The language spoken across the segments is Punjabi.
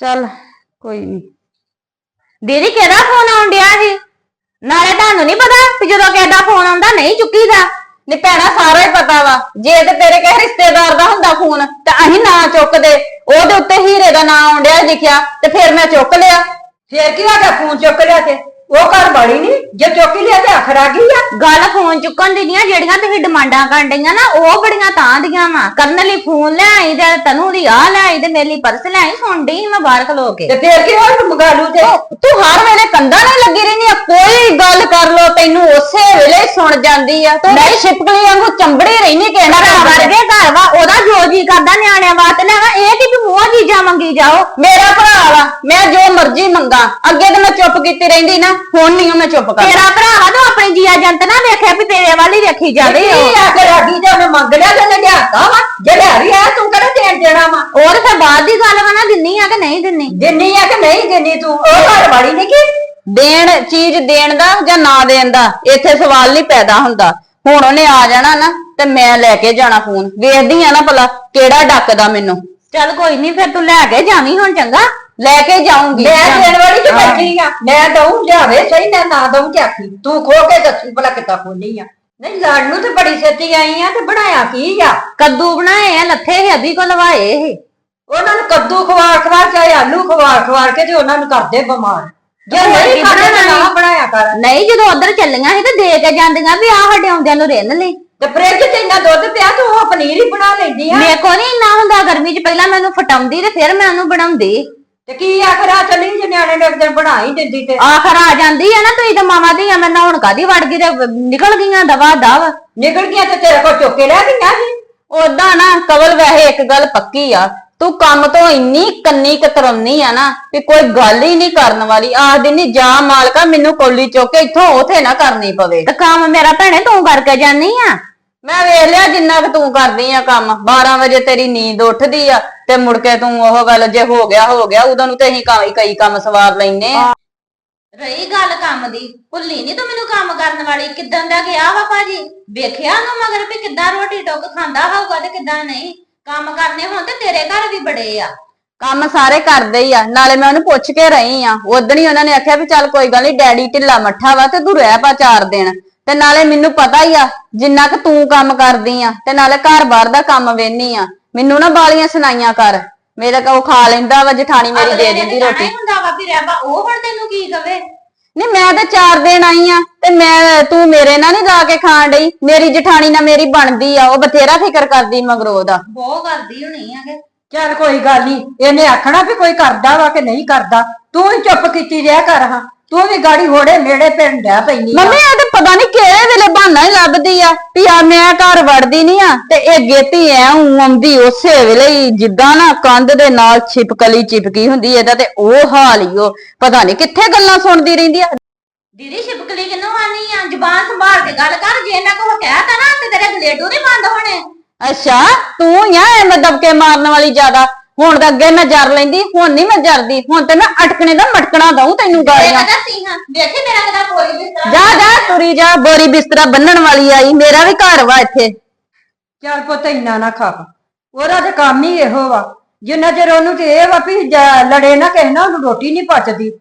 ਚੱਲ, ਕੋਈ ਨਹੀਂ ਦੀਦੀ, ਕਿਹਦਾ ਫੋਨ ਆਉਣ ਡਿਆ ਸੀ? ਨਾਲੇ ਤੁਹਾਨੂੰ ਨਹੀਂ ਪਤਾ ਕਿ ਜਦੋਂ ਕਿਹਦਾ ਫੋਨ ਆਉਂਦਾ, ਨਹੀਂ ਚੁੱਕੀਦਾ। ਨੀ ਭੈਣਾ, ਸਾਰਾ ਹੀ ਪਤਾ ਵਾ। ਜੇ ਤੇ ਤੇਰੇ ਕਿਸੇ ਰਿਸ਼ਤੇਦਾਰ ਦਾ ਹੁੰਦਾ ਫੋਨ, ਤਾਂ ਅਸੀਂ ਨਾ ਚੁੱਕਦੇ। ਉਹਦੇ ਉੱਤੇ ਹੀਰੇ ਦਾ ਨਾਂ ਆਉਣ ਡਿਆ ਲਿਖਿਆ, ਤੇ ਫਿਰ ਮੈਂ ਚੁੱਕ ਲਿਆ। ਫੇਰ ਕੀ ਹੋ ਗਿਆ, ਫੋਨ ਚੁੱਕ ਲਿਆ ਤੇ ਉਹ ਘਰ ਵਾਲੀ ਨਹੀਂ ਜੇ ਚੁੱਕ ਲਿਆ ਤੇ ਆਖਰ ਆ ਗਈ ਆ। ਗੱਲ ਫੋਨ ਚੁੱਕਣ ਦੀ ਦੀਆਂ ਜਿਹੜੀਆਂ ਤੁਸੀਂ ਡਿਮਾਂਡਾਂ ਕਰਨ ਡਈਆਂ ਨਾ ਉਹ ਬੜੀਆਂ ਤਾਂ ਦੀਆਂ ਵਾ। ਕਰਨ ਲਈ ਫੋਨ ਲੈ ਆਈ ਤੇ ਤਨੂੰ ਦੀ ਆ ਲੈ ਆਈ ਤੇ ਮੇਰੇ ਲਈ ਪਰਸ ਲੈ ਆਈ ਸੁਣ ਡਈ ਮੈਂ ਬਾਹਰ ਖਲੋ ਕੇ। ਤੇ ਫੇਰ ਕੀ ਹੋਇਆ ਮੰਗਾ ਲੂ ਤੇ? ਤੂੰ ਹਰ ਵੇਲੇ ਕੰਧਾਂ ਨਾਲ ਲੱਗੀ ਰਹਿੰਦੀ ਆ ਕੋਈ ਗੱਲ ਕਰ ਲੋ ਤੈਨੂੰ ਉਸੇ ਵੇਲੇ ਹੀ ਸੁਣ ਜਾਂਦੀ ਆ। ਤੂੰ ਨਹੀਂ ਛਿਪਕਲੀ ਵਾਂਗੂ ਚੰਬੜੀ ਰਹਿਨੀ ਕਹਿਣਾ ਘਰ ਵਰਗੇ ਘਰ ਵਾ ਉਹਦਾ ਜੋ ਜੀ ਕਰਦਾ ਨਿਆਣਿਆਂ ਵਾਸਤੇ ਲੈਵਾ ਇਹ ਕਿ ਵੀ ਮੂੰਹ ਚੀਜ਼ਾਂ ਮੰਗੀ ਜਾਓ? ਮੇਰਾ ਭਰਾ ਵਾ ਮੈਂ ਜੋ ਮਰਜ਼ੀ ਮੰਗਾ ਅੱਗੇ ਤਾਂ ਮੈਂ ਚੁੱਪ ਕੀਤੀ ਰਹਿੰਦੀ ਨਾ। ਹੁਣ ਨਹੀਂ ਮੈਂ ਚੁੱਪ ਕਰ ਤੇਰਾ ਭਰਾ ਵਾ ਤੂੰ ਆਪਣੀ ਜੀਆ ਜੰਤ ਨਾ ਵੇਖਿਆ ਵੀ ਤੇਰੇ ਵੱਲ ਹੀ ਵੇਖੀ ਜਾਵੇ ਕੀ ਉਹ ਆ ਗਈ ਤੇ ਉਹਨੇ ਮੰਗ ਲਿਆ ਤੇ ਉਹਨੇ ਲਿਆਤਾ ਵਾ ਜੇ ਵੀ ਆ ਤੂੰ ਕਿਹੜਾ ਦੇਣ ਦੇਣਾ ਵਾ? ਉਹ ਤੇ ਫਿਰ ਬਾਅਦ ਦੀ ਗੱਲ ਵਾ ਨਾ ਦਿੰਨੀ ਆ ਕਿ ਨਹੀਂ ਦਿੰਨੀ? ਦਿੰਨੀ ਆ ਕਿ ਨਹੀਂ ਦਿੰਨੀ ਤੂੰ? ਉਹ ਘਰ ਵਾਲੀ ਨਹੀਂ ਕੀ? ਦੇਣ ਚੀਜ਼ ਦੇਣ ਦਾ ਜਾਂ ਨਾ ਦੇਣ ਦਾ ਇੱਥੇ ਸਵਾਲ ਨਹੀਂ ਪੈਦਾ ਹੁੰਦਾ। ਹੁਣ ਉਹਨੇ ਆ ਜਾਣਾ ਨਾ ਤੇ ਮੈਂ ਲੈ ਕੇ ਜਾਣਾ ਫੋਨ। ਵੇਖਦੀ ਆ ਨਾ ਭਲਾ ਕਿਹੜਾ ਡੱਕਦਾ ਮੈਨੂੰ। ਚੱਲ ਕੋਈ ਨਹੀਂ ਫਿਰ ਤੂੰ ਲੈ ਕੇ ਜਾਵੀਂ ਹੁਣ ਚੰਗਾ? ਲੈ ਕੇ ਜਾਊਂਗੀ। ਮੈਂ ਦੇਣ ਵਾਲੀ ਤੇ ਹਾਂ। ਬੈਠੀ ਆ। ਮੈਂ ਦਊਂ ਲਿਆਵੇ ਸਹੀ ਮੈਂ ਨਾ ਦਊਂ ਆਖੀ ਤੂੰ ਖੋ ਕੇ ਦੱਸੀ ਭਲਾ ਕਿੱਦਾਂ ਖੋਲੀ ਆ? ਨਹੀਂ ਲੜ ਨੂੰ ਤੇ ਬੜੀ ਛੇਤੀ ਆਈ ਆ ਤੇ ਬਣਾਇਆ ਕੀ ਆ? ਕੱਦੂ ਬਣਾਏ ਆ ਲੱਥੇ ਸੀ ਅਭੀ ਕੋ ਲਵਾਏ ਸੀ ਉਹਨਾਂ ਨੂੰ ਕੱਦੂ ਖਵਾ ਖਵਾ ਚਾਹੇ ਆਲੂ ਖਵਾ ਖਵਾ ਕੇ ਤੇ ਉਹਨਾਂ ਨੂੰ ਕਰਦੇ ਬਿਮਾਰ। ਜੇ ਨਹੀਂ ਖਾਣਾ ਨਾ ਬਣਾਇਆ ਕਰ। ਨਹੀਂ ਜਦੋਂ ਉਧਰ ਚੱਲੀਆਂ ਸੀ ਤੇ ਦੇ ਕੇ ਜਾਂਦੀਆਂ ਵੀ ਆ ਸਾਡੇ ਆਉਂਦਿਆਂ ਨੂੰ ਰਿੰਨ ਲਈ। ਤੇ ਫ੍ਰਿਜ 'ਚ ਇੰਨਾ ਦੁੱਧ ਪਿਆ ਤੂੰ ਉਹ ਪਨੀਰ ਹੀ ਬਣਾ ਲੈਂਦੀ ਆ। ਮੇਰੇ ਕੋ ਨਹੀਂ ਇੰਨਾ ਹੁੰਦਾ ਗਰਮੀ 'ਚ ਪਹਿਲਾਂ ਮੈਨੂੰ ਫਟਾਉਂਦੀ ਤੇ ਫਿਰ ਮੈਂ ਉਹਨੂੰ ਬਣਾਉਂਦੀ। ਤੇ ਕੀ ਆਖਰ ਆ ਚੱਲੀ ਜੇ ਨਿਆਣੇ ਨੇ ਇੱਕ ਦਿਨ ਬਣਾ ਹੀ ਦਿੰਦੀ ਤੇ? ਆਖਰ ਆ ਜਾਂਦੀ ਆ ਨਾ ਤੁਸੀਂ ਤਾਂ ਮਾਮਾ ਦੀਆਂ ਮੈਂ ਨਹਾਉਣ ਕਾਦੀ ਵੜ ਗਈ ਤੇ ਨਿਕਲ ਗਈਆਂ ਦਵਾ ਦਵ। ਨਿਕਲ ਗਿਆ ਤੇ ਤੇਰੇ ਕੋਲ ਚੁੱਕ ਲੈ ਗਈਆਂ ਸੀ? ਉਦਾਂ ਨਾ ਕਵਲ ਵੈਸੇ ਇੱਕ ਗੱਲ ਪੱਕੀ ਆ ਤੂੰ ਕੰਮ ਤੋਂ ਇੰਨੀ ਕੰਨੀ ਕਤਰਾਉਣੀ ਆ ਨਾ ਵੀ ਕੋਈ ਗੱਲ ਹੀ ਨਹੀਂ ਕਰਨ ਵਾਲੀ। ਆਹ ਦਿਨ ਜਾ ਮਾਲਕਾ ਮੈਨੂੰ ਕੋਲੀ ਚੁੱਕ ਕੇ ਇੱਥੋਂ ਉਥੇ ਨਾ ਕਰਨੀ ਪਵੇ। ਤੇ ਕੰਮ ਮੇਰਾ ਭੈਣੇ ਤੂੰ ਕਰਕੇ ਜਾਨੀ ਆ? ਮੈਂ ਵੇਖ ਲਿਆ ਜਿੰਨਾ ਕੁ ਤੂੰ ਕਰਦੀ ਆ ਕੰਮ। 12 ਵਜੇ ਤੇਰੀ ਨੀਂਦ ਉੱਠਦੀ ਆ। ਤੇ ਮੁੜ ਕੇ ਤੂੰ ਉਹ ਗੱਲ ਜੇ ਹੋ ਗਿਆ ਹੋ ਗਿਆ ਉਦੋਂ ਨੂੰ ਤੇ ਅਸੀਂ ਕਈ ਕਈ ਕੰਮ ਸਵਾਰ ਲੈਨੇ ਆ। ਰਹੀ ਗੱਲ ਕੰਮ ਦੀ ਭੁੱਲੀ ਨਹੀਂ ਤੂੰ ਮੈਨੂੰ ਕੰਮ ਕਰਨ ਵਾਲੀ ਕਿਦਾਂ ਦਾ ਗਿਆ ਵਾ ਭਾਜੀ? ਵੇਖਿਆ ਉਹਨੂੰ ਮਗਰ ਵੀ ਕਿੱਦਾਂ ਰੋਟੀ ਟੁੱਕ ਖਾਂਦਾ ਹੋਊਗਾ ਤੇ ਕਿੱਦਾਂ ਨਹੀਂ? ਕੰਮ ਕਰਨੇ ਹੁਣ ਤੇ ਤੇਰੇ ਘਰ ਵੀ ਬੜੇ ਆ। ਕੰਮ ਸਾਰੇ ਕਰਦੇ ਹੀ ਆ ਨਾਲੇ ਮੈਂ ਉਹਨੂੰ ਪੁੱਛ ਕੇ ਰਹੀ ਆ। ਉਦੋਂ ਹੀ ਉਹਨਾਂ ਨੇ ਆਖਿਆ ਵੀ ਚੱਲ ਕੋਈ ਗੱਲ ਨਹੀਂ ਡੈਡੀ ਢਿੱਲਾ ਮੱਠਾ ਵਾ ਤੇ ਤੂੰ ਰਹਿ ਪਾ ਚਾਰ ਦਿਨ। ਤੇ ਨਾਲੇ ਮੈਨੂੰ ਪਤਾ ਹੀ ਆ ਜਿੰਨਾ ਕੁ ਤੂੰ ਕੰਮ ਕਰਦੀ ਆ ਤੇ ਨਾਲੇ ਘਰ-ਬਾਰ ਦਾ ਕੰਮ ਵੇਨੀ ਆ। ਮੈਨੂੰ ਨਾ ਬਾਲੀਆਂ ਸੁਣਾਈਆਂ ਕਰ। ਮੇਰੇ ਕੋ ਖਾ ਲੈਂਦਾ ਵਾ ਜਠਾਣੀ ਮੇਰੀ ਦੇ ਦਿੰਦੀ ਤਾਂ ਰੋਟੀ। ਹੁੰਦਾ ਵਾ ਵੀ ਰਹਿ ਪਾ ਉਹ ਹੁਣ ਤੈਨੂੰ ਕੀ ਕਵੇ? ਨਹੀਂ ਮੈਂ ਤਾਂ ਚਾਰ ਦਿਨ ਆਈ ਆ ਤੇ ਮੈਂ ਤੂੰ ਮੇਰੇ ਨਾਲ ਨਹੀਂ ਲਾ ਕੇ ਖਾਣ ਡਈ। ਮੇਰੀ ਜਠਾਣੀ ਨਾਲ ਮੇਰੀ ਬਣਦੀ ਆ ਉਹ ਬਥੇਰਾ ਫਿਕਰ ਕਰਦੀ ਮਗਰੋਂ ਉਹਦਾ। ਬਹੁਤ ਕਰਦੀ ਹੋਣੀ ਆ ਕਿ। ਚੱਲ ਕੋਈ ਗੱਲ ਨਹੀਂ ਇਹਨੇ ਆਖਣਾ ਵੀ ਕੋਈ ਕਰਦਾ ਵਾ ਕਿ ਨਹੀਂ ਕਰਦਾ। ਤੂੰ ਹੀ ਚੁੱਪ ਕੀਤੀ ਰਿਹਾ ਕਰ ਹਾਂ। ਤੂੰ ਵੀ ਗਾੜੀ ਹੋੜੇ ਮੇੜੇ ਪਿੰਡ ਡੈ ਪੈਣੀ ਮੰਮੀ ਇਹ ਤੇ ਪਤਾ ਨਹੀਂ ਕਿਹੜੇ ਵੇਲੇ ਬਹਾਨਾ ਹੀ ਲੱਭਦੀ ਆ ਵੀ ਆ ਮੈਂ ਘਰ ਵੜਦੀ ਨਹੀਂ ਆ ਤੇ ਇਹ ਗੇਤੀ ਐ ਊਂ ਆਉਂਦੀ ਉਸੇ ਵੇਲੇ ਹੀ ਜਿੱਦਾਂ ਨਾ ਕੰਧ ਦੇ ਨਾਲ ਛਿਪਕਲੀ ਚਿਪਕੀ ਹੁੰਦੀ ਇਹਦਾ ਤੇ ਉਹ ਹਾਲ ਹੀ ਉਹ। ਪਤਾ ਨਹੀਂ ਕਿੱਥੇ ਗੱਲਾਂ ਸੁਣਦੀ ਰਹਿੰਦੀ ਆ। ਦੀਦੀ ਛਿਪਕਲੀ ਕਿਨੂੰ ਆਨੀ ਆ? ਜ਼ੁਬਾਨ ਸੰਭਾਲ ਕੇ ਗੱਲ ਕਰ ਜੇ ਮੈਂ ਕੋ ਕਹਿਤਾ ਨਾ ਤੇ ਤੇਰੇ ਗਲੇਡੂ ਨਹੀਂ ਬੰਦ ਹੋਣੇ। ਅੱਛਾ ਤੂੰ ਹੀ ਆ ਐਵੇਂ ਦਬਕੇ ਮਾਰਨ ਵਾਲੀ ਜ਼ਿਆਦਾ। ਹੁਣ ਤਾਂ ਅੱਗੇ ਮੈਂ ਜਰ ਲੈਂਦੀ ਹੁਣ ਨਹੀਂ ਮੈਂ ਜਰਦੀ। ਹੁਣ ਤੇ ਮੈਂ ਅਟਕਣੇ ਦਾ ਮਟਕਣਾ ਦਊ ਤੈਨੂੰ ਗਾਲੀਆਂ। ਕਦਾ ਸੀ ਹਾਂ। ਵੇਖੀ ਮੇਰਾ ਕਦਾ ਬੋਰੀ ਬਿਸਤਰਾ? ਜਾ ਜਾ ਤੁਰੀ ਜਾ ਬੋਰੀ ਬਿਸਤਰਾ ਬੰਨਣ ਵਾਲੀ ਆਈ। ਮੇਰਾ ਵੀ ਘਰ ਵਾ ਇੱਥੇ। ਚੱਲ ਪੁੱਤ ਇੰਨਾ ਨਾ ਖਾ। ਉਹਦਾ ਤੇ ਕੰਮ ਹੀ ਇਹੋ ਵਾ। ਜਿੰਨਾ ਚਿਰ ਉਹਨੂੰ ਤੇ ਇਹ ਵਾ ਵੀ ਜ- ਲੜੇ ਨਾ ਕਿਸੇ ਨਾਲ ਉਹਨੂੰ ਰੋਟੀ ਨਹੀਂ ਪਚਦੀ।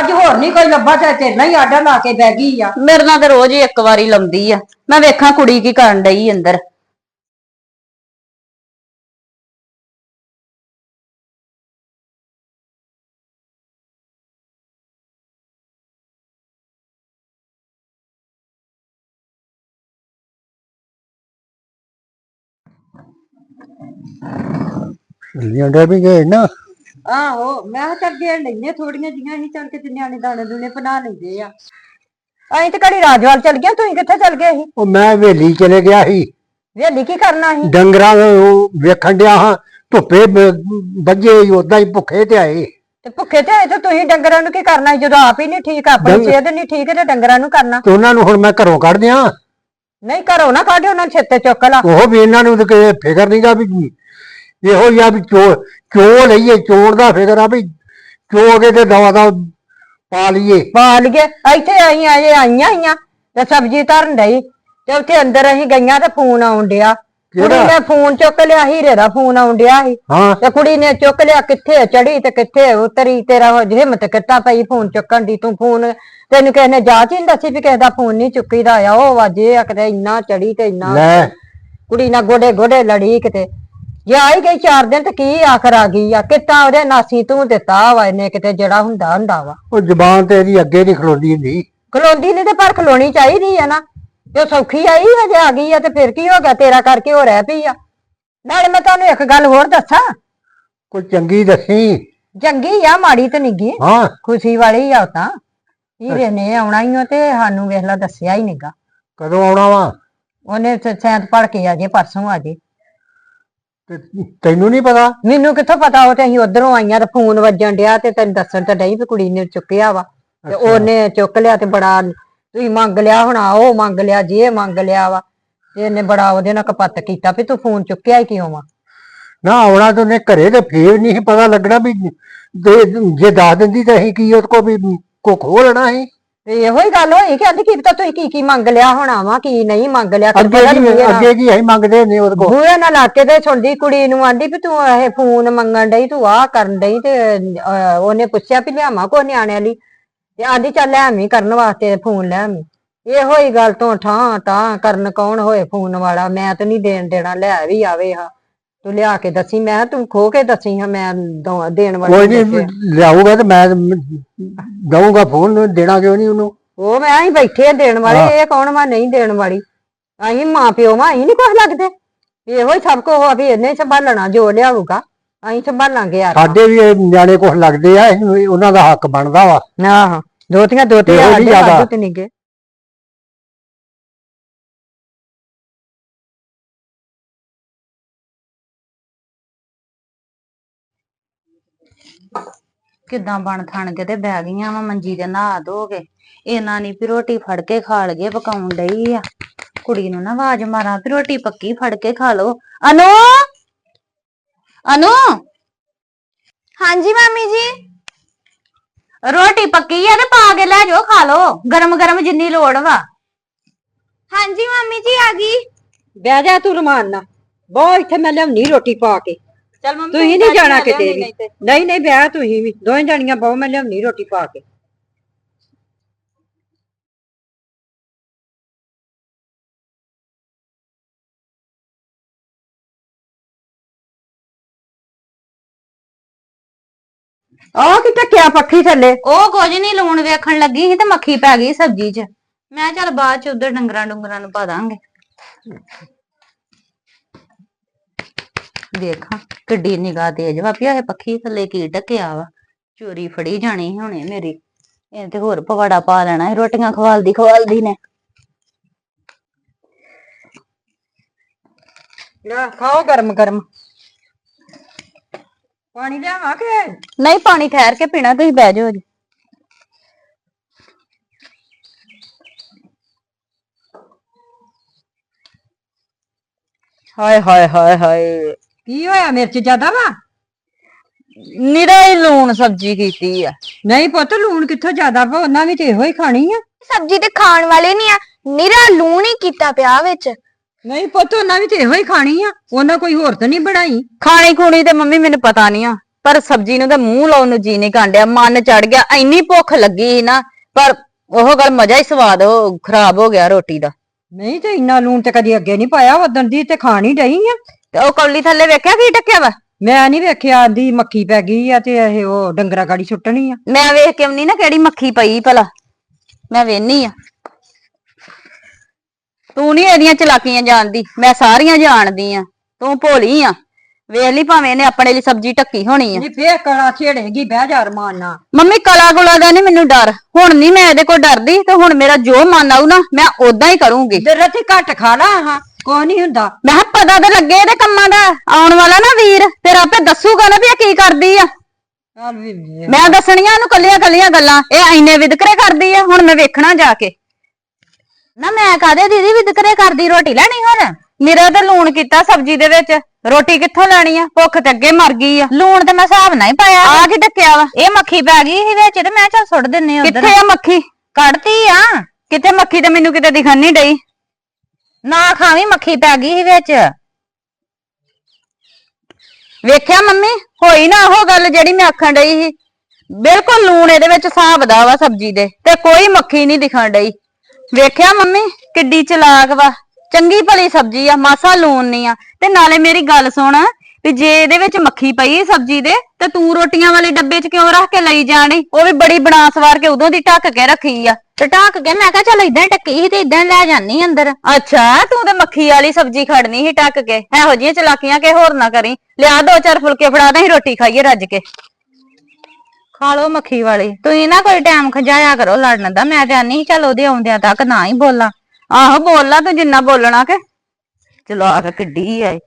ਅੱਜ ਹੋਰ ਨਹੀਂ ਕੋਈ ਲੱਭਾ ਤੇ ਤੇਰੇ ਨਾਲ ਹੀ ਆਡਾ ਲਾ ਕੇ ਬਹਿ ਗਈ ਆ। ਮੇਰੇ ਨਾਲ ਤੇ ਰੋਜ਼ ਹੀ ਇੱਕ ਵਾਰੀ ਲਾਉਂਦੀ ਆ। ਮੈਂ ਵੇਖਾਂ ਕੁੜੀ ਕੀ ਕਰਨ ਡਈ ਅੰਦਰ। ਲਿਆਂਦਾ ਵੀ ਗਏ ਨਾ? ਆਹੋ ਮੈਂ ਕਿਹਾ ਚੱਲ ਗੇੜ ਲੈਨੇ ਥੋੜੀਆਂ ਜੀਆਂ ਹੀ ਚੱਲ ਕੇ ਤੇ ਨਿਆਣੇ ਦਾਣੇ ਦੂਣੇ ਬਣਾ ਲੈਂਦੇ ਆ। ਅਸੀਂ ਤੇ ਘੜੀ ਰਾਜਵਾਲ ਚੱਲ ਗਏ ਤੁਸੀਂ ਕਿੱਥੇ ਚੱਲ ਗਏ ਸੀ? ਉਹ ਮੈਂ ਹਵੇਲੀ ਚਲੇ ਗਿਆ ਸੀ। ਵੇਲੀ ਕੀ ਕਰਨਾ ਸੀ? ਡੰਗਰਾਂ ਨੂੰ ਵੇਖਣ ਡਿਆ ਹਾਂ ਧੁੱਪੇ ਵੱਜੇ ਉਦਾਂ ਹੀ ਭੁੱਖੇ ਤੇ ਆਏ। ਤੇ ਭੁੱਖੇ ਤੇ ਆਏ ਤੇ ਤੁਸੀਂ ਡੰਗਰਾਂ ਨੂੰ ਕੀ ਕਰਨਾ ਸੀ? ਜਦੋਂ ਆਪ ਹੀ ਨਹੀਂ ਠੀਕ ਆਪਣੀ ਸਿਹਤ ਨਹੀਂ ਠੀਕ ਤੇ ਡੰਗਰਾਂ ਨੂੰ ਕਰਨਾ। ਤੇ ਉਹਨਾਂ ਨੂੰ ਹੁਣ ਮੈਂ ਘਰੋਂ ਕੱਢ ਦਿਆਂ। ਨਹੀਂ ਘਰੋਂ ਨਾ ਕਾਢੇ ਉਹਨਾਂ ਨੂੰ ਛੇਤੇ ਚੁੱਕ ਲਾ। ਉਹ ਵੀ ਇਹਨਾਂ ਨੂੰ ਤੇ ਕਿਸੇ ਫਿਕਰ ਨਹੀਂਗਾ ਵੀ ਇਹੋ ਜਿਹਾ ਵੀ ਚੋ ਚੋ ਲਈਏ ਚੋਣ ਦਾ ਫਿਕਰ ਆ ਵੀ ਚੋ ਕੇ ਤੇ ਦਵਾ ਦਾ ਪਾ ਲਈਏ। ਪਾ ਲਈਏ। ਇੱਥੇ ਆਈ ਆਏ ਆਈਆਂ ਆਈਆਂ ਤੇ ਸਬਜ਼ੀ ਧਰਨ ਡਈ ਤੇ ਉੱਥੇ ਅੰਦਰ ਅਸੀਂ ਗਈਆਂ ਤੇ ਫੋਨ ਆਉਣ ਡਿਆ। ਕੁੜੀ ਕਿਹੜਾ? ਨੇ ਫੋਨ ਚੁੱਕ ਲਿਆ ਹੀਰੇ ਦਾ ਫੋਨ ਆਉਂਦਿਆ ਸੀ। ਹਾਂ। ਤੇ ਕੁੜੀ ਨੇ ਚੁੱਕ ਲਿਆ ਕਿੱਥੇ ਚੜੀ ਤੇ ਕਿੱਥੇ ਉਤਰੀ ਤੇਰਾ ਉਹ ਹਿੰਮਤ ਕਿੱਤਾ ਪਈ ਫੋਨ ਚੁੱਕਣ ਦੀ ਤੂੰ ਫੋਨ? ਤੈਨੂੰ ਕਿਸੇ ਨੇ ਜਾਂਚ ਹੀ ਨੀ ਦੱਸੀ ਵੀ ਕਿਸੇ ਦਾ ਫੋਨ ਨਹੀਂ ਚੁੱਕੀਦਾ ਆ ਉਹ ਵਾਜੇ ਆ ਕਿਤੇ ਇੰਨਾ ਚੜੀ ਤੇ ਇੰਨਾ ਲੈ। ਕੁੜੀ ਨਾਲ ਗੋਡੇ ਗੋਡੇ ਲੜੀ ਕਿਤੇ। ਜੇ ਆਈ ਗਈ ਚਾਰ ਦਿਨ ਤੇ ਕੀ ਆਖਰ ਆ ਗਈ ਆ? ਕਿਤਾ ਉਹਦੇ ਨਾਸੀ ਤੂੰ ਦਿੱਤਾ ਵਾ ਇਹਨੇ ਕਿਤੇ ਜਿਹੜਾ ਹੁੰਦਾ ਹੁੰਦਾ ਵਾ? ਉਹ ਜ਼ਬਾਨ ਤੇ ਇਹਦੀ ਅੱਗੇ ਨਹੀਂ ਖਲੋਦੀ ਹੁੰਦੀ। ਖਲੋਂਦੀ ਨਹੀਂ ਤੇ ਪਰ ਖਲੋਣੀ ਚਾਹੀਦੀ ਆ ਨਾ। ਜੋ ਸੌਖੀ ਆਈ ਹਜੇ ਆ ਗਈ ਆ ਤੇ ਫਿਰ ਕੀ ਹੋ ਗਿਆ? ਤੇਰਾ ਕਰਕੇ ਉਹ ਰਹਿ ਪਈ ਆ। ਨਾਲੇ ਮੈਂ ਤੁਹਾਨੂੰ ਇੱਕ ਗੱਲ ਹੋਰ ਦੱਸਾਂ। ਕੋਈ ਚੰਗੀ ਦੱਸੀ? ਚੰਗੀ ਆ ਮਾੜੀ ਤੇ ਨਿੱਗੀ। ਹਾਂ। ਖੁਸ਼ੀ ਵਾਲੀ ਆ ਉਹ ਤਾਂ। ਹੀਰੇ ਨੇ ਆਉਣਾ ਹੀ ਓ ਤੇ ਸਾਨੂੰ ਵੇਖ ਲਾ ਦੱਸਿਆ ਹੀ ਨਹੀਂਗਾ ਕਦੋਂ ਆਉਣਾ ਵਾ? ਉਹਨੇ ਤੇ ਸੈਂਤ ਪੜ ਕੇ ਆ ਜੇ ਪਰਸੋਂ ਆ ਜੇ। ਤੇ ਤੈਨੂੰ ਨਹੀਂ ਪਤਾ? ਮੈਨੂੰ ਕਿੱਥੋਂ ਪਤਾ? ਉਹ ਤੇ ਅਸੀਂ ਉਧਰੋਂ ਆਈਆਂ ਤੇ ਫੋਨ ਵੱਜਣ ਡਿਆ ਤੇ ਤੈਨੂੰ ਦੱਸਣ ਤਾਂ ਡਈ ਵੀ ਕੁੜੀ ਨੇ ਚੁੱਕਿਆ ਵਾ। ਤੇ। ਉਹਨੇ ਚੁੱਕ ਲਿਆ ਤੇ ਬੜਾ ਤੁਸੀਂ ਮੰਗ ਲਿਆ ਹੋਣਾ ਉਹ ਮੰਗ ਲਿਆ ਜੇ ਮੰਗ ਲਿਆ ਵਾ ਤੇ ਇਹਨੇ ਬੜਾ ਉਹਦੇ ਨਾਲ ਕਪੱਤ ਕੀਤਾ ਵੀ ਤੂੰ ਫੋਨ ਚੁੱਕਿਆ ਹੀ ਕਿਉਂ ਵਾ? ਨਾ ਆਉਣਾ ਤਾਂ ਉਹਨੇ ਘਰੇ ਤੇ ਫੇਰ ਨਹੀਂ ਪਤਾ ਲੱਗਣਾ ਵੀ ਜੇ- ਜੇ ਦੱਸ ਦਿੰਦੀ ਤਾਂ ਅਸੀਂ ਕੀ ਉਹਦੇ ਕੋ ਵੀ ਕੋ ਖੋਲਣਾ ਸੀ? ਤੇ ਇਹੋ ਹੀ ਗੱਲ ਹੋਈ ਕਿ ਆਂਦੀ ਕੀ ਪਤਾ ਤੁਸੀਂ ਕੀ ਕੀ ਮੰਗ ਲਿਆ ਹੋਣਾ ਵਾ ਕੀ ਨਹੀਂ ਮੰਗ ਲਿਆ ਅੱਗੇ ਕੀ ਅੱਗੇ ਕੀ ਅਸੀਂ ਮੰਗਦੇ ਨੇ ਉਹਦੇ ਕੋ ਬੂਹੇ ਨਾਲ ਲਾ ਕੇ ਤੇ ਸੁਣਦੀ ਕੁੜੀ ਨੂੰ ਆਂਦੀ ਵੀ ਤੂੰ ਇਹ ਫੋਨ ਮੰਗਣ ਡਈ ਤੂੰ ਆਹ ਕਰਨ ਡਈ ਤੇ ਅਹ, ਉਹਨੇ ਪੁੱਛਿਆ ਵੀ ਲਿਆਵਾਂ ਕੋ ਨਿਆਣਿਆਂ ਲਈ? ਤੇ ਆਂਦੀ ਚੱਲ ਲੈ ਆਵੀਂ ਕਰਨ ਵਾਸਤੇ ਫੋਨ ਲੈ ਆਵੀਂ। ਇਹੋ ਹੀ ਗੱਲ ਤੋਂ ਠਾਂ ਤਾਂ ਕਰਨ ਕੌਣ ਹੋਏ ਫੋਨ ਵਾਲਾ ਮੈਂ ਤਾਂ ਨਹੀਂ ਦੇਣ ਦੇਣਾ ਲੈ ਵੀ ਆਵੇ ਹਾਂ। ਤੂੰ ਲਿਆ ਕੇ ਦੱਸੀ ਮੈਂ ਕਿਹਾ ਤੂੰ ਖੋ ਕੇ ਦੱਸੀ ਹਾਂ ਮੈਂ ਦੇਣ ਵਾਲੀ ਕੋਈ ਨਹੀਂ। ਲਿਆਊਗਾ ਤੇ ਮੈਂ ਦਊਂਗਾ ਫੋਨ ਦੇਣਾ ਕਿਉਂ ਨਹੀਂ ਉਹਨੂੰ? ਉਹ ਮੈਂ ਹੀ ਬੈਠੇ ਆ ਦੇਣ ਵਾਲੇ। ਇਹ ਕੌਣ ਵਾ ਨਹੀਂ ਦੇਣ ਵਾਲੀ? ਅਸੀਂ ਮਾਂ ਪਿਓ ਮਾਂ ਅਸੀਂ ਨਹੀਂ ਕੁਛ ਲੱਗਦੇ। ਇਹੋ ਹੀ ਸਭ ਕੋ ਹੋ ਵੀ ਇਹਨੇ ਸੰਭਾਲਣਾ ਜੋ ਲਿਆਊਗਾ। ਅਸੀਂ ਸੰਭਾਲਾਂਗੇ ਯਾਰ। ਸਾਡੇ ਵੀ ਇਹ ਨਿਆਣੇ ਕੁਛ ਲੱਗਦੇ ਆ ਇਹਨੂੰ ਵੀ ਉਹਨਾਂ ਦਾ ਹੱਕ ਬਣਦਾ ਵਾ। ਆਹੋ ਦੋਤੀਆਂ ਦੋਤੇ ਇਹੋ ਆ ਜਿਹੀ ਸਾਡੇ ਜ਼ਿਆਦਾ। ਵਾਧੂ ਤੇ ਨਿੱਗੇ ਕਿੱਦਾਂ ਬਣ ਥਣ ਕੇ ਤੇ ਬਹਿ ਗਈਆਂ ਵਾ ਮੰਜੀ ਤੇ ਨਹਾ ਧੋ ਕੇ। ਇਹਨਾਂ ਨਹੀਂ ਵੀ ਰੋਟੀ ਫੜ ਕੇ ਖਾ ਲਈਏ ਪਕਾਉਣ ਡਈ ਆ। ਕੁੜੀ ਨੂੰ ਨਾ ਆਵਾਜ਼ ਮਾਰਾਂ ਵੀ ਰੋਟੀ ਪੱਕੀ ਫੜ ਕੇ ਖਾ ਲੋ ਅਨੂ! ਅਨੂ? ਹਾਂਜੀ ਮਾਮੀ ਜੀ। ਰੋਟੀ ਪੱਕੀ ਆ ਤੇ ਪਾ ਕੇ ਲੈ ਜਾਓ ਖਾ ਲੋ ਗਰਮ ਗਰਮ ਜਿੰਨੀ ਲੋੜ ਵਾ। ਹਾਂਜੀ ਮਾਮੀ ਜੀ ਆ ਗਈ। ਬਹਿ ਜਾ ਤੂੰ ਰਮਾਨ ਨਾਲ। ਬਹੁਤ ਇੱਥੇ ਮੈਂ ਲਿਆਉਣੀ ਰੋਟੀ ਪਾ ਕੇ। ਚਲ ਮੰਮੀ ਤੁਸੀਂ ਨਹੀਂ ਜਾਣਾ ਕਿਤੇ ਵੀ। ਨਹੀਂ ਨਹੀਂ ਬਹਿ ਤੁਸੀਂ ਵੀ। ਦੋਵੇਂ ਜਾਣੀਆਂ ਬਹੁਤ ਮੈਂ ਲਿਆਉਣੀ ਰੋਟੀ ਪਾ ਕੇ। ਆਹ ਕਿ ਟੱਕਿਆ ਪੱਖੀ ਥੱਲੇ? ਉਹ ਕੁਝ ਨਹੀਂ ਲੂਣ ਵੇਖਣ ਲੱਗੀ ਸੀ ਤੇ ਮੱਖੀ ਪੈ ਗਈ ਸਬਜ਼ੀ 'ਚ। ਮੈਂ ਚੱਲ ਬਾਅਦ 'ਚ ਉਧਰ ਡੰਗਰਾਂ ਡੁੰਗਰਾਂ ਨੂੰ ਪਾ ਦਾਂਗੇ। ਦੇਖਾਂ ਕਿੱਡੀ ਨਿਗਾਹ ਤੇਜ ਵਾ ਪਿਆ ਇਹ ਪੱਖੀ ਥੱਲੇ ਕੀ ਟਕਿਆ ਵਾ। ਚੋਰੀ ਫੜੀ ਜਾਣੀ ਸੀ ਹੁਣੇ ਮੇਰੀ। ਇਹ ਤੇ ਹੋਰ ਪਵਾੜਾ ਪਾ ਲੈਣਾ ਸੀ ਰੋਟੀਆਂ ਖਵਾਲਦੀ ਖਵਾਲਦੀ ਨੇ। ਲੈ ਖਾਓ ਗਰਮ ਗਰਮ ਪਾਣੀ ਲਿਆਵਾਂ ਕਿ? ਨਹੀਂ ਪਾਣੀ ਠਹਿਰ ਕੇ ਪੀਣਾ ਤੁਸੀਂ ਬਹਿ ਜਾਓ ਜੀ ਹਾਏ ਹਾਏ ਹਾਏ ਹਾਏ। ਕੀ ਹੋਇਆ ਮਿਰਚ ਜ਼ਿਆਦਾ ਵਾ? ਨਿਰਾ ਹੀ ਲੂਣ ਸਬਜ਼ੀ ਕੀਤੀ ਆ। ਨਹੀਂ ਪੁੱਤ ਲੂਣ ਕਿੱਥੋਂ ਜ਼ਿਆਦਾ ਵਾ? ਉਹਨਾਂ ਵੀ ਤੇ ਇਹੋ ਹੀ ਖਾਣੀ ਆ। ਸਬਜ਼ੀ ਤੇ ਖਾਣ ਵਾਲੇ ਨਹੀਂ ਆ। ਨਿਰਾ ਲੂਣ ਹੀ ਕੀਤਾ ਪਿਆ ਵਿੱਚ। ਨਹੀਂ ਪੁੱਤ ਉਹਨਾਂ ਵੀ ਤੇ ਇਹੋ ਹੀ ਖਾਣੀ ਆ। ਉਹਨਾਂ ਕੋਈ ਹੋਰ ਤਾਂ ਨਹੀਂ ਬਣਾਈ। ਖਾਣੀ ਖੂਣੀ ਤੇ ਮੰਮੀ ਮੈਨੂੰ ਪਤਾ ਨਹੀਂ ਆ ਪਰ ਸਬਜ਼ੀ ਨੂੰ ਤਾਂ ਮੂੰਹ ਲਾਉਣ ਨੂੰ ਜੀ ਨਹੀਂ ਕਾਂਡਿਆ। ਮਨ ਚੜ ਗਿਆ ਇੰਨੀ ਭੁੱਖ ਲੱਗੀ ਸੀ ਨਾ ਪਰ ਉਹ ਗੱਲ ਮਜ਼ਾ ਹੀ ਸਵਾਦ ਉਹ ਖਰਾਬ ਹੋ ਗਿਆ ਰੋਟੀ ਦਾ। ਨਹੀਂ ਤੇ ਇੰਨਾ ਲੂਣ ਤੇ ਕਦੀ ਅੱਗੇ ਨਹੀਂ ਪਾਇਆ ਉਦੋਂ ਦੀ ਤੇ ਖਾਣੀ ਡਈ ਆ। ਤੇ ਉਹ ਕੌਲੀ ਥੱਲੇ ਵੇਖਿਆ ਕੀ ਟੱਕਿਆ ਵਾ? ਮੈਂ ਨਹੀਂ ਵੇਖਿਆ ਆਂਦੀ ਮੱਖੀ ਪੈ ਗਈ ਆ ਤੇ ਇਹ ਉਹ ਡੰਗਰਾ ਗਾੜੀ ਸੁੱਟਣੀ ਆ। ਮੈਂ ਵੇਖ ਕੇ ਆਉਣੀ ਨਾ ਕਿਹੜੀ ਮੱਖੀ ਪਈ ਭਲਾ। ਮੈਂ ਵੇਹਨੀ ਆ। ਤੂੰ ਨਹੀਂ ਇਹਦੀਆਂ ਚਲਾਕੀਆਂ ਜਾਣਦੀ ਮੈਂ ਸਾਰੀਆਂ ਜਾਣਦੀ ਆ। ਤੂੰ ਭੋਲੀ ਆ। ਵੇਖ ਲਈ ਭਾਵੇਂ ਇਹਨੇ ਆਪਣੇ ਲਈ ਸਬਜ਼ੀ ਟੱਕੀ ਹੋਣੀ ਆ। ਨਹੀਂ ਫੇਰ ਕਲਾ ਛੇੜੇਗੀ ਬਹਿ ਜਾ ਰਮਾਨ ਨਾਲ। ਮੰਮੀ ਕਲਾ ਗੁਲਾ ਦਾ ਨਹੀਂ ਮੈਨੂੰ ਡਰ। ਹੁਣ ਨਹੀਂ ਮੈਂ ਇਹਦੇ ਕੋਲ ਡਰਦੀ ਤੇ ਹੁਣ ਮੇਰਾ ਜੋ ਮਨ ਆਊ ਨਾ ਮੈਂ ਉਦਾਂ ਹੀ ਕਰੂੰਗੀ। ਤੇ ਰਤੀ ਘੱਟ ਖਾ ਲਾ ਹਾਂ ਕੋਈ ਨਹੀਂ ਹੁੰਦਾ। ਮੈਂ ਕਿਹਾ ਪਤਾ ਤਾਂ ਲੱਗੇ ਇਹਦੇ ਕੰਮਾਂ ਦਾ ਆਉਣ ਵਾਲਾ ਨਾ ਵੀਰ ਫਿਰ ਆਪੇ ਦੱਸੂਗਾ ਨਾ ਵੀ ਇਹ ਕੀ ਕਰਦੀ ਆ। ਚੱਲ ਵੀ ਵੇ- ਮੈਂ ਦੱਸਣੀਆਂ ਉਹਨੂੰ ਕੱਲੀਆਂ ਕੱਲੀਆਂ ਗੱਲਾਂ ਇਹ ਐਨੇ ਵਿਦਕਰੇ ਕਰਦੀ ਆ ਹੁਣ ਮੈਂ ਵੇਖਣਾ ਜਾ ਕੇ। ਨਾ ਮੈਂ ਕਾਦੇ ਦੀਦੀ ਵਿਦਕਰੇ ਕਰਦੀ ਰੋਟੀ ਲੈਣੀ ਹੁਣ? ਮੇਰਾ ਤਾਂ ਲੂਣ ਕੀਤਾ ਸਬਜ਼ੀ ਦੇ ਵਿੱਚ। ਰੋਟੀ ਕਿੱਥੋਂ ਲੈਣੀ ਆ? ਭੁੱਖ ਤੇ ਅੱਗੇ ਮਰ ਗਈ ਆ। ਲੂਣ ਤੇ ਮੈਂ ਹਿਸਾਬ ਨਾਲ ਹੀ ਪਾਇਆ ਆ ਕੀ ਟੱਕਿਆ ਵਾ? ਇਹ ਮੱਖੀ ਪੈ ਗਈ ਸੀ ਵਿੱਚ ਤੇ ਮੈਂ ਚੱਲ ਸੁੱਟ ਦਿੰਨੇ ਉਧਰ ਕਿੱਥੇ ਆ ਮੱਖੀ? ਕੱਢਤੀ ਆ। ਕਿੱਥੇ ਮੱਖੀ ਤੇ ਮੈਨੂੰ ਕਿਤੇ ਦਿਖਣ ਨਹੀਂ ਡਈ? ਨਾ ਖਾਵੀਂ ਮੱਖੀ ਪੈ ਗਈ ਸੀ ਵਿੱਚ। ਵੇਖਿਆ ਮੰਮੀ? ਹੋਈ ਨਾ ਉਹ ਗੱਲ ਜਿਹੜੀ ਮੈਂ ਆਖਣ ਡਈ ਸੀ। ਬਿਲਕੁਲ ਲੂਣ ਇਹਦੇ ਵਿੱਚ ਹਿਸਾਬ ਦਾ ਵਾ ਸਬਜ਼ੀ ਦੇ ਤੇ ਕੋਈ ਮੱਖੀ ਨਹੀਂ ਦਿਖਣ ਡਈ। ਵੇਖਿਆ ਮੰਮੀ? ਕਿੱਡੀ ਚਲਾਕ ਵਾ। ਚੰਗੀ ਭਲੀ ਸਬਜ਼ੀ ਆ ਮਾਸਾ ਲੂਣ ਨਹੀਂ ਆ। ਤੇ ਨਾਲੇ ਮੇਰੀ ਗੱਲ ਸੁਣ ਵੀ ਜੇ ਇਹਦੇ ਵਿੱਚ ਮੱਖੀ ਪਈ ਸਬਜ਼ੀ ਦੇ ਤੇ ਤੂੰ ਰੋਟੀਆਂ ਵਾਲੇ ਡੱਬੇ 'ਚ ਕਿਉਂ ਰੱਖ ਕੇ ਲਈ ਜਾਣੀ? ਉਹ ਵੀ ਬੜੀ ਬਣਾ ਸਵਾਰ ਕੇ ਉਦੋਂ ਦੀ ਢੱਕ ਕੇ ਰੱਖੀ ਆ। ਤੇ ਢੱਕ ਕੇ ਮੈਂ ਕਿਹਾ ਚੱਲ ਇਦਾਂ ਟੱਕੀ ਸੀ ਤੇ ਇਦਾਂ ਲੈ ਜਾਨੀ ਅੰਦਰ। ਅੱਛਾ ਤੂੰ ਤੇ ਮੱਖੀ ਵਾਲੀ ਸਬਜ਼ੀ ਖੜਨੀ ਸੀ ਟੱਕ ਕੇ। ਇਹੋ ਜਿਹੀਆਂ ਚਲਾਕੀਆਂ ਕਿ ਹੋਰ ਨਾ ਕਰੀ। ਲਿਆ ਦੋ ਚਾਰ ਫੁਲਕੇ ਫੜਾ ਦੇ ਰੋਟੀ ਖਾਈਏ ਰੱਜ ਕੇ। ਖਾ ਲਓ ਮੱਖੀ ਵਾਲੀ। ਤੁਸੀਂ ਨਾ ਕੋਈ ਟਾਈਮ ਖਜਾਇਆ ਕਰੋ ਲੜਨ ਦਾ ਮੈਂ ਤੇ ਆਨੀ ਚੱਲ ਉਹਦੇ ਆਉਂਦਿਆਂ ਤੱਕ ਨਾ ਹੀ ਬੋਲਾਂ। ਆਹੋ ਬੋਲ ਲਾ ਤੂੰ ਜਿੰਨਾ ਬੋਲਣਾ ਕਿ। ਚਲੋ ਆ ਕੇ ਕਿੱਡੀ ਆਏ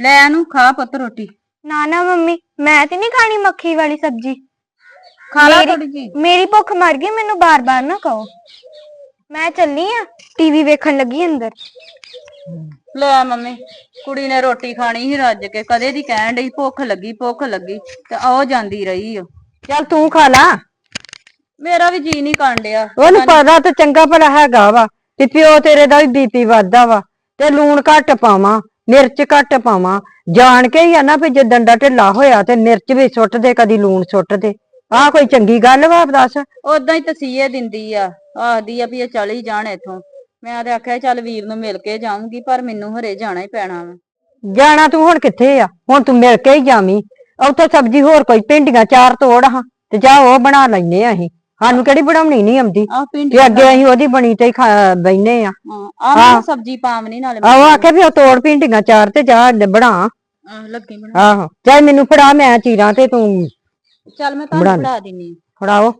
ਲੈ ਇਹਨੂੰ ਖਾ ਪੁੱਤ ਰੋਟੀ। ਨਾ ਨਾ ਮੰਮੀ ਮੈਂ ਤੇ ਨਹੀਂ ਖਾਣੀ ਮੱਖੀ ਵਾਲੀ ਸਬਜ਼ੀ। ਖਾ ਲਾ ਮੇਰੀ- ਥੋੜੀ ਜੀ ਮੇਰੀ ਭੁੱਖ ਮਰ ਗਈ ਮੈਨੂੰ ਬਾਰ-ਬਾਰ ਨਾ ਕਹੋ। ਮੈਂ ਚੱਲੀ ਆ ਟੀਵੀ ਵੇਖਣ ਲੱਗੀ ਅੰਦਰ। ਲੈ ਮੰਮੀ ਕੁੜੀ ਨੇ ਰੋਟੀ ਖਾਣੀ ਸੀ ਰੱਜ ਕੇ ਕਦੇ ਦੀ ਕਹਿਣ ਡਈ ਭੁੱਖ ਲੱਗੀ ਭੁੱਖ ਲੱਗੀ ਤੇ ਆਉ ਜਾਂਦੀ ਰਹੀ ਓ। ਚੱਲ ਤੂੰ ਖਾ ਲਾ। ਮੇਰਾ ਵੀ ਜੀ ਨਹੀਂ ਕਰਨ ਡਿਆ। ਉਹਨੂੰ ਪਤਾ ਤੇ ਚੰਗਾ ਭਲਾ ਹੈਗਾ ਵਾ ਤੇ ਪਿਓ ਤੇਰੇ ਦਾ ਵੀ ਬੀਪੀ ਵੱਧਦਾ ਵਾ ਤੇ ਲੂਣ ਘੱਟ ਪਾਵਾਂ ਮਿਰਚ ਘੱਟ ਪਾਵਾਂ। ਜਾਣ ਕੇ ਹੀ ਆ ਨਾ ਵੀ ਜੇ ਡੰਡਾ ਢਿੱਲਾ ਹੋਇਆ ਤੇ ਮਿਰਚ ਵੀ ਸੁੱਟ ਦੇ ਕਦੀ ਲੂਣ ਸੁੱਟ ਦੇ ਆਹ ਕੋਈ ਚੰਗੀ ਗੱਲ ਵਾ ਦੱਸ। ਉਦਾਂ ਹੀ ਤਸੀਹੇ ਦਿੰਦੀ ਆ ਆਖਦੀ ਆ ਵੀ ਇਹ ਚਲ ਹੀ ਜਾਣ ਇੱਥੋਂ। ਮੈਂ ਤੇ ਆਖਿਆ ਚੱਲ ਵੀਰ ਨੂੰ ਮਿਲ ਕੇ ਜਾਊਂਗੀ ਪਰ ਮੈਨੂੰ ਹਰੇ ਜਾਣਾ ਹੀ ਪੈਣਾ ਵਾ। ਜਾਣਾ ਤੂੰ ਹੁਣ ਕਿੱਥੇ ਆ? ਹੁਣ ਤੂੰ ਮਿਲ ਕੇ ਹੀ ਜਾਵੀਂ। ਉੱਥੇ ਸਬਜ਼ੀ ਹੋਰ ਕੋਈ ਭਿੰਡੀਆਂ ਚਾਰ ਤੋੜ ਹਾਂ ਤੇ ਜਾ ਉਹ ਬਣਾ ਲੈਨੇ ਆ ਅਸੀਂ। ਸਾਨੂੰ ਕਿਹੜੀ ਬਣਾਉਣੀ ਨਹੀਂ ਆਉਂਦੀ? ਆਹ ਤੇ ਅੱਗੇ ਅਸੀਂ ਉਹਦੀ ਬਣੀ ਤੇ ਹੀ ਖਾ ਬੈਨੇ ਆ ਆਹ ਮੈਂ ਸਬਜ਼ੀ ਪਾਵਨੀ ਨਾਲੇ ਆਹੋ ਆਖੇ ਵੀ ਉਹ ਤੋੜ ਭਿੰਡੀਆਂ ਚਾਰ ਤੇ ਜਾ ਬਣਾ। ਆਹ ਲੱਗੀ ਬਣਾ ਆਹੋ ਚਾਹੇ ਮੈਨੂੰ ਫੜਾ ਮੈਂ ਚੀਰਾਂ ਤੇ ਤੂੰ ਚੱਲ ਮੈਂ ਬਣਾ ਤੁਹਾਨੂੰ ਲਈ। ਫੜਾ ਦਿੰਨੀ ਆਂ। ਫੜਾਓ।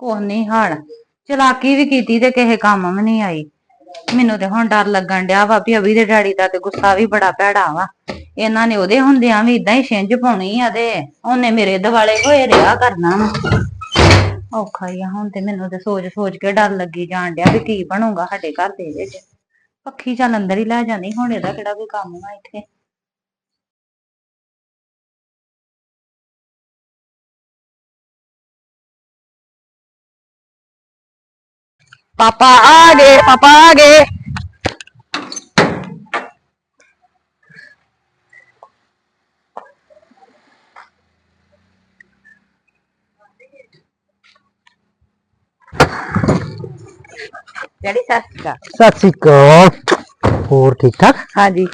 ਕੁਛ ਨਹੀਂ ਹਾਲ। ਚਲਾਕੀ ਵੀ ਕੀਤੀ ਤੇ ਕਿਸੇ ਕੰਮ ਵੀ ਨਹੀਂ ਆਈ। ਮੈਨੂੰ ਤੇ ਹੁਣ ਡਰ ਲੱਗਣ ਡਿਆ ਵਾ ਵੀ ਅਭੀ ਦੇ ਡੈਡੀ ਦਾ ਤੇ ਗੁੱਸਾ ਵੀ ਬੜਾ ਭੈੜਾ ਵਾ। ਇਹਨਾਂ ਨੇ ਉਹਦੇ ਹੁੰਦਿਆਂ ਵੀ ਇਦਾਂ ਹੀ ਛਿੰਝ ਪਾਉਣੀ ਆ ਤੇ ਉਹਨੇ ਮੇਰੇ ਦਿਵਾਲੇ ਹੋਏ ਰਿਹਾ ਕਰਨਾ ਵਾ। ਔਖਾ ਹੀ ਆ, ਹੁਣ ਤੇ ਮੈਨੂੰ ਤੇ ਸੋਚ ਸੋਚ ਕੇ ਡਰ ਲੱਗੀ ਜਾਣ ਡਿਆ ਵੀ ਕੀ ਬਣੂਗਾ ਸਾਡੇ ਘਰ ਦੇ ਵਿੱਚ। ਪੱਖੀ ਚੱਲ ਅੰਦਰ ਹੀ ਲੈ ਜਾਂਦੀ ਹੁਣ ਇਹਦਾ ਕਿਹੜਾ ਕੋਈ ਕੰਮ ਆ ਇੱਥੇ। ਪਾਪਾ ਆ ਗਏ ਪਾਪਾ ਆ ਗਏ। ਡੈਡੀ ਸਤਿ ਸ਼੍ਰੀ ਅਕਾਲ। ਸਤਿ ਸ੍ਰੀ ਅਕਾਲ। ਹੋਰ ਠੀਕ ਠਾਕ? ਹਾਂਜੀ।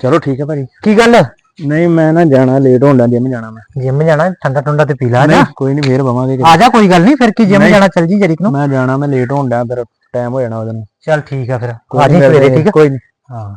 ਚਲੋ। ਠੀਕ ਹੈ ਭਾਜੀ। ਕੀ ਗੱਲ? ਨਹੀਂ ਮੈਂ ਨਾ ਜਾਣਾ ਲੇਟ ਹੋਣ ਲੱਗ ਜਿਮ ਜਾਣਾ ਮੈਂ। ਜਿਮ ਜਾਣਾ ਠੰਡਾ ਠੰਡਾ ਤੇ ਪੀ ਲਾ ਨਹੀਂ ਕੋਈ ਨਹੀਂ ਫੇਰ ਬਵਾਂਗੇ ਆ ਜਾ ਕੋਈ ਗੱਲ ਨਹੀਂ ਫਿਰ ਕੀ ਜਿਮ ਨਹੀਂ। ਜਾਣਾ ਚੱਲ ਜੀ ਜਰੀਕ ਨੂੰ। ਮੈਂ ਜਾਣਾ ਮੈਂ ਲੇਟ ਹੋਣ ਡਿਆ ਫਿਰ ਟਾਈਮ ਹੋ ਜਾਣਾ ਉਹਦੇ ਨੂੰ ਚੱਲ ਠੀਕ ਆ ਫਿਰ। ਆ ਨੀ ਜੀ ਸਵੇਰੇ ਠੀਕ ਆ? ਕੋਈ ਨਹੀਂ ਹਾਂ।